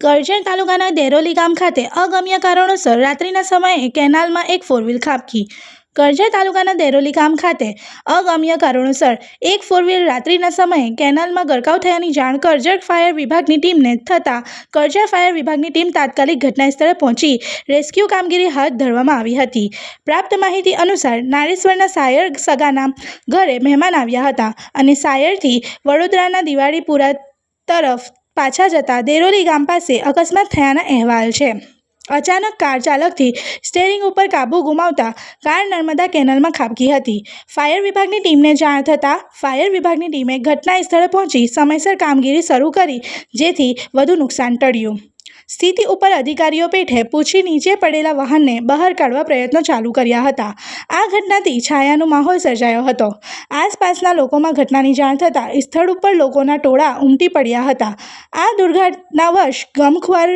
કરજણ તાલુકાના દેરોલી ગામ ખાતે અગમ્ય કારણોસર રાત્રિના સમયે કેનાલમાં એક ફોર વ્હીલ ખાબકી. કરજણ તાલુકાના દેરોલી ગામ ખાતે અગમ્ય કારણોસર એક ફોર વ્હીલ રાત્રિના સમયે કેનાલમાં ગરકાવ થયાની જાણ કરજણ ફાયર વિભાગની ટીમને થતાં કરજણ ફાયર વિભાગની ટીમ તાત્કાલિક ઘટના સ્થળે પહોંચી રેસ્ક્યુ કામગીરી હાથ ધરવામાં આવી હતી. પ્રાપ્ત માહિતી અનુસાર નારેશ્વરના સાયર સગાના ઘરે મહેમાન આવ્યા હતા અને સાયરથી વડોદરાના દિવાળીપુરા તરફ પાછા જતા દેરોલી ગામ પાસે અકસ્માત થયાના અહેવાલ છે. અચાનક કાર ચાલકથી સ્ટેરિંગ ઉપર કાબુ ગુમાવતા કાર નર્મદા કેનલમાં ખાબકી હતી. ફાયર વિભાગની ટીમને જાણ થતાં ફાયર વિભાગની ટીમે ઘટના સ્થળે પહોંચી સમયસર કામગીરી શરૂ કરી, જેથી વધુ નુકસાન ટળ્યું. સ્થિતિ ઉપર અધિકારીઓ પેઠે પૂછી નીચે પડેલા વાહનને બહાર કાઢવા પ્રયત્નો ચાલુ કર્યા હતા. આ ઘટનાથી છાયાનો માહોલ સર્જાયો હતો. આસપાસના લોકોમાં ઘટનાની જાણ થતાં સ્થળ ઉપર લોકોના ટોળા ઉમટી પડ્યા હતા. આ દુર્ઘટનાવશ ગમખ્વાર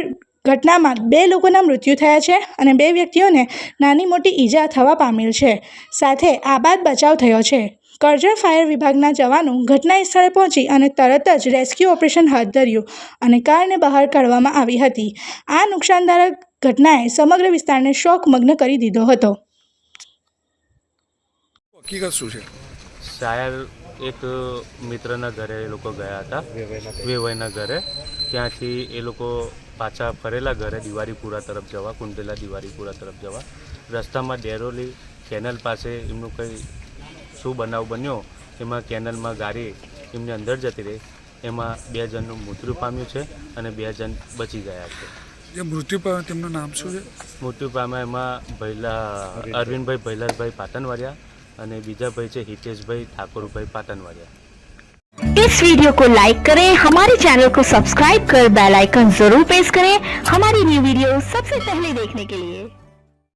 ઘટનામાં બે લોકોના મૃત્યુ થયા છે અને બે વ્યક્તિઓને નાની મોટી ઈજા થવા પામેલ છે. સાથે આબાદ બચાવ થયો છે. કરજણ ફાયર વિભાગના જવાનો ઘટના સ્થળે પહોંચી અને તરત જ રેસ્ક્યુ ઓપરેશન હાથ ધર્યું અને કારને બહાર કાઢવામાં આવી હતી. આ નુકસાનદાયક ઘટનાએ સમગ્ર વિસ્તારને શોકમગ્ન કરી દીધો હતો. હકીકત શું છે? શાયર એક મિત્રના ઘરે એ લોકો ગયા હતા. વેવાઈના ઘરે. ત્યાંથી એ લોકો પાછા ફરેલા ઘરે દિવાળીપુરા તરફ જવા કુંડેલા દિવાળીપુરા તરફ જવા. રસ્તામાં ડેરોલી કેનલ પાસે એમનું કંઈ શું બનાવ બન્યો એમાં કેનલમાં ગાડી એમની અંદર જતી રહી. એમાં બે જણનું મૃત્યુ પામ્યું છે અને બે જણ બચી ગયા છે. જે મૃત્યુ પામ્યા તેમનું નામ શું છે? મૃત્યુ પામ્યા એમાં ભૈલા અરવિંદભાઈ ભૈલાસભાઈ પાટણવાડિયા અને બીજા ભાઈ છે હિતેશભાઈ ઠાકોરભાઈ પાટણવાડિયા इस वीडियो को लाइक करें हमारे चैनल को सब्सक्राइब कर बेल आइकन जरूर प्रेस करें हमारी न्यू वीडियो सबसे पहले देखने के लिए